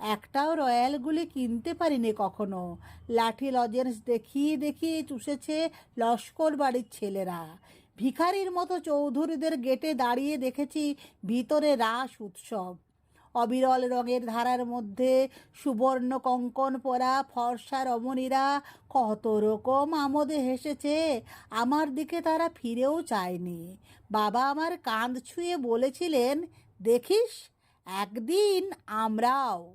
একটাও রয়্যালগুলি কিনতে পারিনি কখনো। লাঠি লজেন্স দেখিয়ে দেখিয়ে চুষেছে লস্কর বাড়ির ছেলেরা। ভিখারির মতো চৌধুরীদের গেটে দাঁড়িয়ে দেখেছি ভিতরে রাস উৎসব। অবিরল রঙের ধারার মধ্যে সুবর্ণ কঙ্কন পরা ফর্সা রমণীরা কত রকম আমোদে হেসেছে। আমার দিকে তারা ফিরেও চায়নি। বাবা আমার কাঁধ ছুঁয়ে বলেছিলেন, দেখিস, একদিন আমরাও